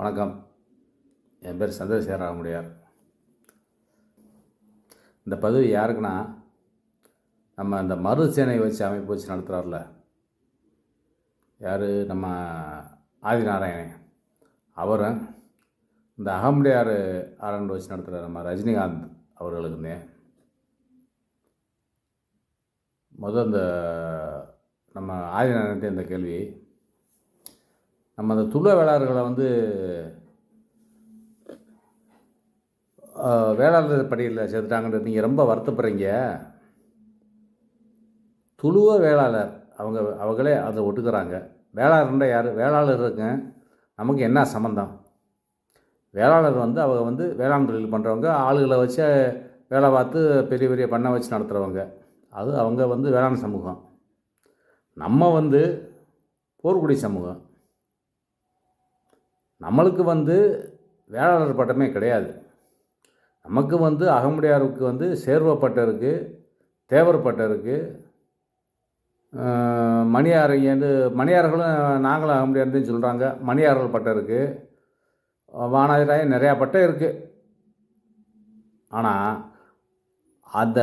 வணக்கம். என் பேர் சந்திரசேகர ராமுடியார் இந்த பதவி யாருக்குன்னா நம்ம அந்த மறு வச்சு அமைப்பு வச்சு நடத்துகிறார்ல யார்? நம்ம ஆதிநாராயணன். அவரும் இந்த அகமுடையார் ஆரண்டு வச்சு நடத்துகிற நம்ம ரஜினிகாந்த் அவர்களுக்குமே முதல் இந்த நம்ம ஆதிநாராயணத்தை இந்த கேள்வி. நம்ம அந்த துள வேளாளர்களை வந்து வேளாளர் படியில் சேர்த்துட்டாங்கன்றது நீங்கள் ரொம்ப வருத்தப்படுறீங்க. துளுவ வேளாளர் அவங்க அவங்களே அதை ஒட்டுக்கிறாங்க. வேளாளர்ன்ற யார்? வேளாளர் இருக்குங்க நமக்கு என்ன சம்மந்தம் வேளாளர் வந்து அவங்க வந்து வேளாண் தொழில் பண்ணுறவங்க ஆளுகளை வச்சு வேலை பார்த்து பெரிய பெரிய பண்ணை வச்சு நடத்துகிறவங்க அது அவங்க வந்து வேளாண் சமூகம். நம்ம வந்து போர்க்குடி சமூகம். நம்மளுக்கு வந்து வேளாளர் பட்டமே கிடையாது. நமக்கு வந்து அகமுடையாருக்கு வந்து சேர்வ பட்டம் இருக்குது தேவர் பட்டம் இருக்குது மணியாரையந்து மணியார்களும் நாங்களும் அகமுடையார்னு சொல்கிறாங்க மணியார்கள் பட்டம் இருக்குது வானாதிராயம் நிறையா பட்டம் இருக்குது ஆனால் அந்த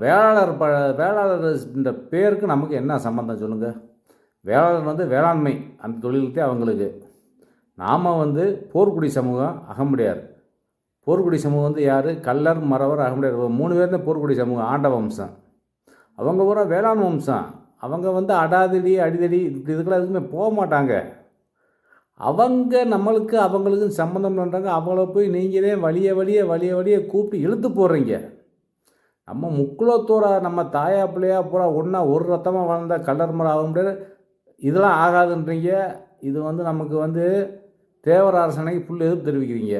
வேளாளர் ப வேளாளர் இந்த பேருக்கு நமக்கு என்ன சம்மந்தம் சொல்லுங்கள் வேளாளர் வந்து வேளாண்மை அந்த தொழிலுக்கே அவங்களுக்கு நாம் வந்து போர்க்குடி சமூகம் அகமுடையார். போர்க்குடி சமூகம் வந்து யார்? கல்லர் மறவர் அகமுடையார். மூணு பேர் தான் போர்க்குடி சமூகம் ஆண்ட வம்சம். அவங்க பூரா வேளாண் வம்சம். அவங்க வந்து அடாதடி அடிதடி இப்படி இதுக்கெல்லாம் எதுவுமே போக மாட்டாங்க. அவங்க நம்மளுக்கு அவங்களுக்கு சம்மந்தம் பண்ணுறாங்க அவங்கள போய் நீங்களே வழிய வழிய வழிய வழிய கூப்பிட்டு இழுத்து போடுறீங்க. நம்ம முக்குலத்தோட நம்ம தாயா பிள்ளையா பூரா ஒன்றா ஒரு ரத்தமாக வளர்ந்த கல்லர் மரம் ஆக முடியாது இதெல்லாம் ஆகாதுன்றீங்க. இது வந்து நமக்கு வந்து தேவர் அரசனைக்கு புல் எதிர்ப்பு தெரிவிக்கிறீங்க.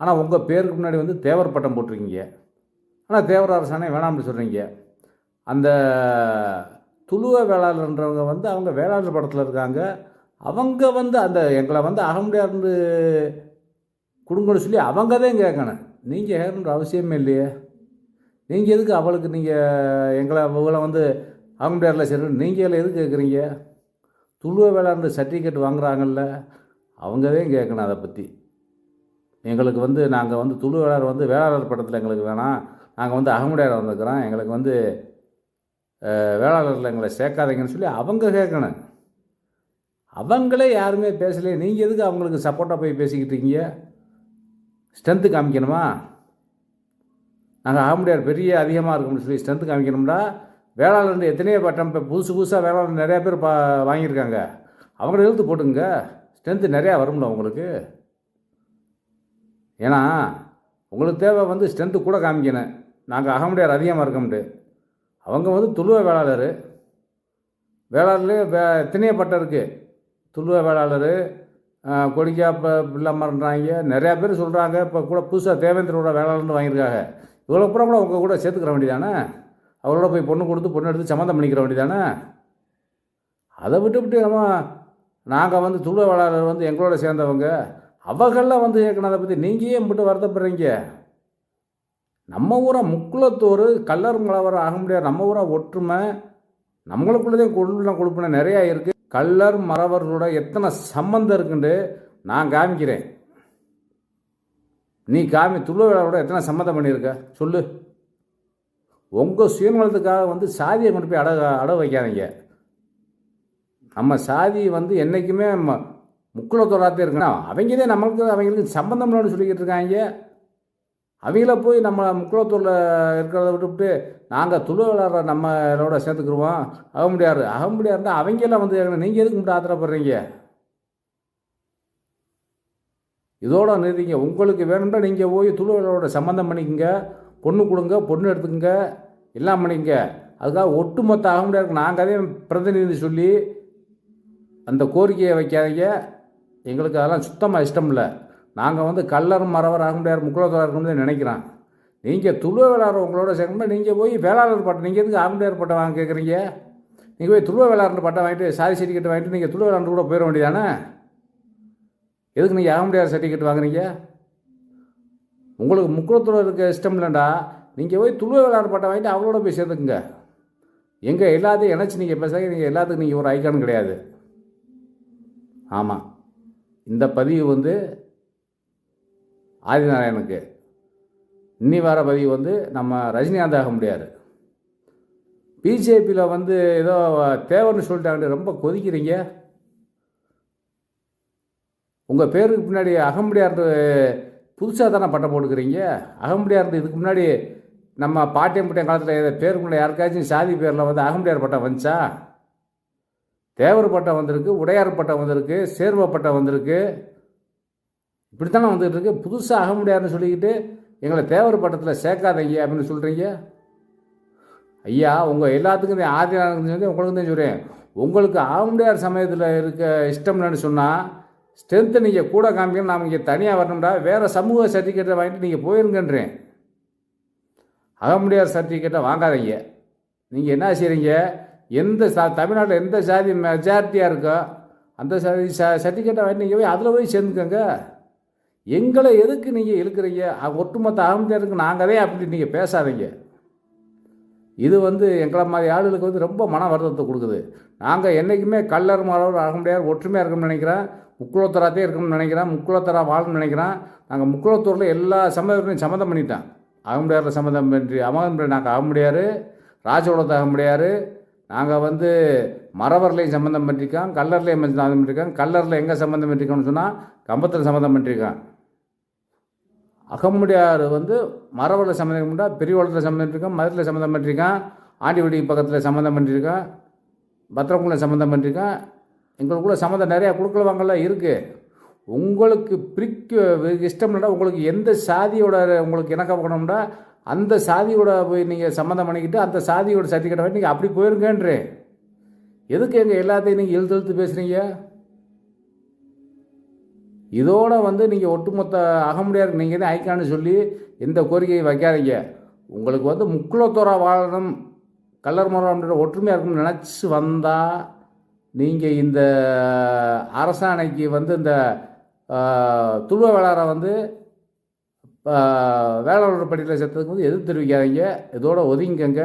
ஆனால் உங்கள் பேருக்கு முன்னாடி வந்து தேவர் பட்டம் போட்டிருக்கீங்க. ஆனால் தேவர் அரசனை வேணாம்னு சொல்கிறீங்க அந்த துளுவ வேளாளர்ன்றவங்க வந்து அவங்க வேளாளர் படத்தில் இருக்காங்க. அவங்க வந்து அந்த எங்களை வந்து அகமுடியார்னு கொடுங்கன்னு சொல்லி அவங்க தான் கேட்கணும். நீங்கள் கேட்கணுன்ற அவசியமே இல்லையே. நீங்கள் எதுக்கு அவளுக்கு நீங்கள் எங்களை இவளை வந்து அகமுடியாரில் சரி நீங்கள் எதுக்கு கேட்குறீங்க? துளுவ வேளாண் சர்டிஃபிகேட் வாங்குகிறாங்கல்ல அவங்க தான் கேட்கணும் அதை பற்றி எங்களுக்கு வந்து நாங்கள் வந்து துளு வேளாளர் வந்து வேளாளர் படத்தில் எங்களுக்கு வேணாம். நாங்கள் வந்து அகமுடையார் வந்திருக்கிறோம். எங்களுக்கு வந்து வேளாளரில் எங்களை சேர்க்காதீங்கன்னு சொல்லி அவங்க கேட்கணும். அவங்களே யாருமே பேசலையே. நீங்கள் எதுக்கு அவங்களுக்கு சப்போர்ட்டாக போய் பேசிக்கிட்டு இருக்கீங்க? ஸ்ட்ரென்த்து காமிக்கணுமா? நாங்கள் அகமுடையார் பெரிய அதிகமாக இருக்கும்னு சொல்லி ஸ்ட்ரென்த்து காமிக்கணும்டா. வேளாளர் எத்தனையோ பட்டம் இப்போ புதுசு புதுசாக வேளாளர் நிறையா பேர் பா வாங்கியிருக்காங்க. அவங்கள எழுத்து போட்டுங்க ஸ்ட்ரென்த்து நிறையா வரும்ல உங்களுக்கு? ஏன்னா உங்களுக்கு தேவை வந்து ஸ்ட்ரென்த்து கூட காமிக்கணும் நாங்கள் அகமுடையார் அதிகமாக இருக்க முடியாது அவங்க வந்து துளுவ வேளாளர். வேளாளர்லேயே வே எத்தனையோ பட்டம் இருக்குது துளுவ வேளாளர் கொடிக்கா இப்போ பிள்ளைமார்ன்றாங்க. நிறையா பேர் சொல்கிறாங்க இப்போ கூட புதுசாக தேவேந்திரோட வேளாளர்னு வாங்கியிருக்காங்க. இவ்வளோ பூரா கூட உங்கள் கூட சேர்த்துக்கிற வேண்டியதானே? அவரோட போய் பொண்ணு கொடுத்து பொண்ணு எடுத்து சம்மந்தம் பண்ணிக்கிற வேண்டியதானே? அதை விட்டு விட்டு நம்ம நாங்கள் வந்து துடுவாளர் வந்து எங்களோட சேர்ந்தவங்க அவங்கெல்லாம் வந்து கேட்கணும் அதை பற்றி நீங்கள் ஏன் மட்டும் வருத்தப்படுறீங்க? நம்ம ஊரை முக்குளத்தூர் கல்லர் மலவர் ஆக முடியாது. நம்ம ஊரை ஒற்றுமை நம்மளுக்குள்ளதே கொள்ளுன கொடுப்பின நிறையா இருக்குது கல்லர் மறவர்களோட எத்தனை சம்மந்தம் இருக்குன்ட்டு நான் காமிக்கிறேன். நீ காமி துளுவிழாவோட எத்தனை சம்மந்தம் பண்ணியிருக்க? சொல்லு. உங்கள் சுயநலத்துக்காக வந்து சாதியை கொண்டு போய் அட அட வைக்காதீங்க. நம்ம சாதி வந்து என்றைக்குமே ம முக்குளத்தோராத்தே இருக்கணும் அவங்களே நம்மளுக்கு அவங்களுக்கு சம்பந்தம் இல்லைன்னு சொல்லிக்கிட்டு இருக்காங்க அவங்கள போய் நம்ம முக்குளத்தூரில் இருக்கிறத விட்டுவிட்டு நாங்கள் துளு விளாட்ற நம்மளோட சேர்த்துக்குருவோம். அகமுடியார் அகமுடியார்னா அவங்கெல்லாம் வந்து நீங்கள் எதுக்கு மட்டும் ஆத்திரப்படுறீங்க? இதோட நிறுத்திங்க. உங்களுக்கு வேணும்னா நீங்கள் போய் துளுவலோட சம்மந்தம் பண்ணிக்கோங்க. பொண்ணு கொடுங்க பொண்ணு எடுத்துக்கங்க. எல்லாம் பண்ணிக்கங்க. அதுக்காக ஒட்டுமொத்த அகமுடியாருக்கு நாங்கள் அதே பிரதிநிதி சொல்லி அந்த கோரிக்கையை வைக்காதீங்க. எங்களுக்கு அதெல்லாம் சுத்தமாக இஷ்டம் இல்லை நாங்கள் வந்து கல்லர் மரவர் ஆக முடியாது முக்குளத்தோர் இருக்கணும்னு நினைக்கிறோம் நீங்கள் துளுவ வேளாளர் உங்களோட சேர்க்கணும்னா நீங்கள் போய் வேளாளர் பட்டம் நீங்கள் எதுக்கு அகமுடியார் பட்டம் வாங்க கேட்குறீங்க நீங்கள் போய் துளுவ வேளாளர் பட்டம் வாங்கிட்டு சாரி சர்டிஃபிகேட் வாங்கிட்டு நீங்கள் துளுவ வேளாளர் கூட போயிட வேண்டியதானே? எதுக்கு நீங்கள் அகமுடியார் சர்டிஃபிகேட் வாங்குறீங்க? உங்களுக்கு முக்குளத்தோட இருக்க இஷ்டம் இல்லைண்டா. நீங்கள் போய் துளுவ வேளாளர் பட்டம் வாங்கிட்டு அவளோட போய் சேர்த்துக்குங்க எங்கே எல்லாத்தையும் இணைச்சி நீங்கள் பேசுகிறீங்க நீங்கள் எல்லாத்துக்கும் நீங்கள் ஒரு ஐக்கான் கிடையாது. ஆமாம் இந்த பதிவு வந்து ஆதிநாராயணுக்கு இன்னி வர பதிவு வந்து நம்ம ரஜினிகாந்த் ஆக முடியாது. பிஜேபியில் வந்து ஏதோ தேவர்னு சொல்லிட்டாங்கன்னு ரொம்ப கொதிக்கிறீங்க. உங்கள் பேருக்கு பின்னாடி அகமுடியார் புதுசாக தானே பட்டம் போட்டுக்கிறீங்க. அகமுடியார் இதுக்கு முன்னாடி நம்ம பாட்டியம் பட்டியம் காலத்தில் பேருக்கு முன்னாடி யாருக்காச்சும் சாதி பேரில் வந்து அகமுடியார் பட்டம் வந்துச்சா? தேவர் பட்டம் வந்திருக்கு உடையார் பட்டம் வந்திருக்கு சேர்வ பட்டம் வந்திருக்கு. இப்படித்தானே வந்துகிட்டு இருக்கு. புதுசாக அகமுடியார்னு சொல்லிக்கிட்டு எங்களை தேவர் பட்டத்தில் சேர்க்காதீங்க அப்படின்னு சொல்கிறீங்க ஐயா உங்கள் எல்லாத்துக்கும் இந்த ஆதிநாதன் சொல்லி உங்களுக்கு தான் சொல்கிறேன் உங்களுக்கு ஆமுடையார் சமயத்தில் இருக்க இஷ்டம்னு சொன்னால் ஸ்ட்ரென்த்து நீங்கள் கூட காமிக்கணும் நாம் இங்கே தனியாக வரணும்டா. வேறு சமூக சர்டிஃபிகேட்டை வாங்கிட்டு நீங்கள் போயிருங்கன்றேன். அகமுடையார் சர்டிஃபிகேட்டை வாங்காதீங்க. நீங்கள் என்ன செய்கிறீங்க எந்த சா தமிழ்நாட்டில் எந்த சாதி மெஜாரிட்டியாக இருக்கோ அந்த சாதி ச சர்டிஃபிகேட்டை வாங்கி நீங்கள் போய் அதில் போய் சேர்ந்துக்கோங்க. எங்களை எதுக்கு நீங்கள் இழுக்கிறீங்க? ஒட்டுமொத்த ஒட்டுமொத்த அகமுடையாருக்கு நாங்களே அப்படி நீங்கள் பேசாதீங்க. இது வந்து எங்களை மாதிரி ஆளுகளுக்கு வந்து ரொம்ப மன வருத்தத்தை கொடுக்குது. நாங்கள் என்றைக்குமே கல்லர் மாணவர் அகமுடையார் ஒற்றுமையாக இருக்கணும்னு நினைக்கிறேன். முக்குளத்தராத்தே இருக்கணும்னு நினைக்கிறேன். முக்குளத்தரா வாழணும்னு நினைக்கிறேன். நாங்கள் முக்குளத்தூரில் எல்லா சம்மதத்தையும் சம்மந்தம் பண்ணிட்டேன் அகமுடையாரில் சம்மந்தம் பண்ணி அமகன் நாங்கள் அகமுடையார். ராஜகுலத்தை அகமுடையார். நாங்கள் வந்து மரவர்லையும் சம்மந்தம் பண்ணியிருக்கோம் கல்லர்லையும் சம்மந்தம் பண்ணியிருக்கோம் கல்லரில் எங்கே சம்மந்தம் பண்ணியிருக்கோம்னு சொன்னால் கம்பத்தில் சம்மந்தம் பண்ணியிருக்கோம் அகமுடியார் வந்து மரவரில் சம்மந்தம் பண்ணிட்டா பெரியவளத்தில் சம்மந்தம் பண்ணியிருக்கோம் மதுரையில் சம்மந்தம் பண்ணியிருக்கோம் ஆண்டிவடி பக்கத்தில் சம்மந்தம் பண்ணியிருக்கோம் பத்திரக்குள்ள சம்மந்தம் பண்ணியிருக்கோம் எங்களுக்குள்ள சம்மந்தம் நிறையா குழுக்கள் வாங்கலாம் இருக்குது உங்களுக்கு பிரிக்க இஷ்டம் இல்லைன்னா உங்களுக்கு எந்த சாதியோட உங்களுக்கு இணக்கப்படணும்னா அந்த சாதியோட போய் நீங்கள் சம்மந்தம் பண்ணிக்கிட்டு அந்த சாதியோட சர்டிஃபிகேட் வாங்கி நீங்கள் அப்படி போயிருங்கன்றேன் எதுக்கு எங்கள் எல்லாத்தையும் நீங்கள் எழுத்து எழுத்து பேசுகிறீங்க இதோட வந்து நீங்கள் ஒட்டுமொத்த அகமுடியாருக்கு நீங்கள் தான் ஐக்கான்னு சொல்லி எந்த கோரிக்கையை வைக்காதீங்க. உங்களுக்கு வந்து முக்குளத்தோரா வாழணும். கல்லர் மரம் ஒற்றுமையாக இருக்கணும்னு நினச்சி வந்தால் நீங்கள் இந்த அரசாணைக்கு வந்து இந்த துருவ வேளாரை வந்து வேளாளர் பட்டியலில் சேர்த்ததுக்கு வந்து எதிர்த்து தெரிவிக்காதீங்க. இதோட ஒதுங்கிக்கங்க.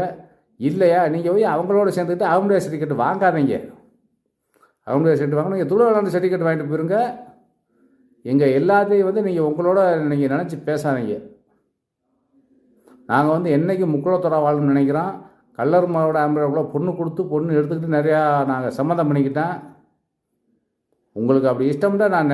இல்லையா? நீங்கள் போய் அவங்களோட சேர்ந்துக்கிட்டு அவங்களுடைய சர்டிஃபிகேட் வாங்காதீங்க. அவங்களுடைய சர்டிஃபிகேட் வாங்கணும் நீங்கள் துருவ வேளாண் சர்டிஃபிகேட் வாங்கிட்டு போயிருங்க. எங்கள் எல்லாத்தையும் வந்து நீங்கள் உங்களோட நீங்கள் நினச்சி பேசாதீங்க. நாங்கள் வந்து என்றைக்கு முக்குளத்தோட வாழணும்னு நினைக்கிறோம். கல்லர் மாவோட ஆம்பளை பொண்ணு கொடுத்து பொண்ணு எடுத்துக்கிட்டு நிறையா நாங்கள் சம்மந்தம் பண்ணிக்கிட்டேன் உங்களுக்கு அப்படி இஷ்டம்னா நான்